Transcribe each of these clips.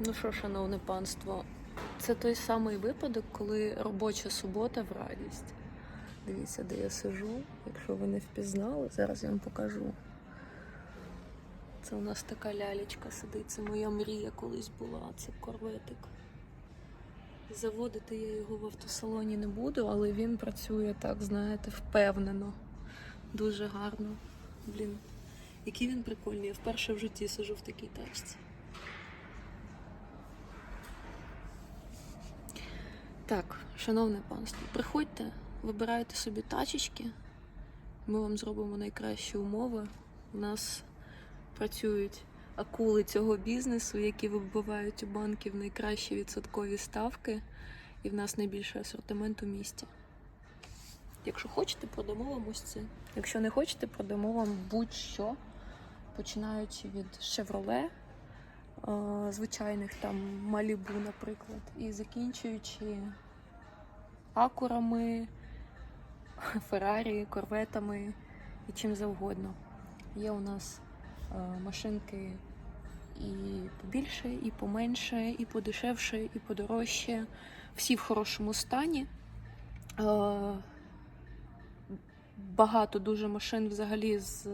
Ну що, шановне панство, це той самий випадок, коли робоча субота в радість. Дивіться, де я сижу. Якщо ви не впізнали, зараз я вам покажу. Це у нас така лялечка сидить. Це моя мрія колись була. Це корветик. Заводити я його в автосалоні не буду, але він працює так, знаєте, впевнено. Дуже гарно. Блін, який він прикольний. Я вперше в житті сижу в такій тачці. Так, шановне панство, приходьте, вибирайте собі тачечки. Ми вам зробимо найкращі умови. У нас працюють акули цього бізнесу, які вибивають у банків найкращі відсоткові ставки, і в нас найбільший асортимент у місті. Якщо хочете, продамо вам ось це. Якщо не хочете, продамо вам будь-що, починаючи від Chevrolet, е, звичайних там Malibu, наприклад, і закінчуючи акурами, Феррарі, корветами і чим завгодно. Є у нас е, машинки і побільше, і поменше, і подешевше, і подорожче. Всі в хорошому стані. Е, Багато дуже машин взагалі з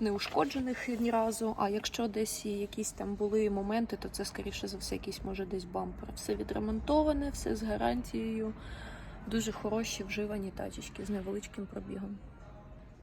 неушкоджених ні разу. А якщо десь якісь там були моменти, то це скоріше за все якийсь може десь бампер. Все відремонтоване, все з гарантією. Дуже хороші вживані тачечки з невеличким пробігом.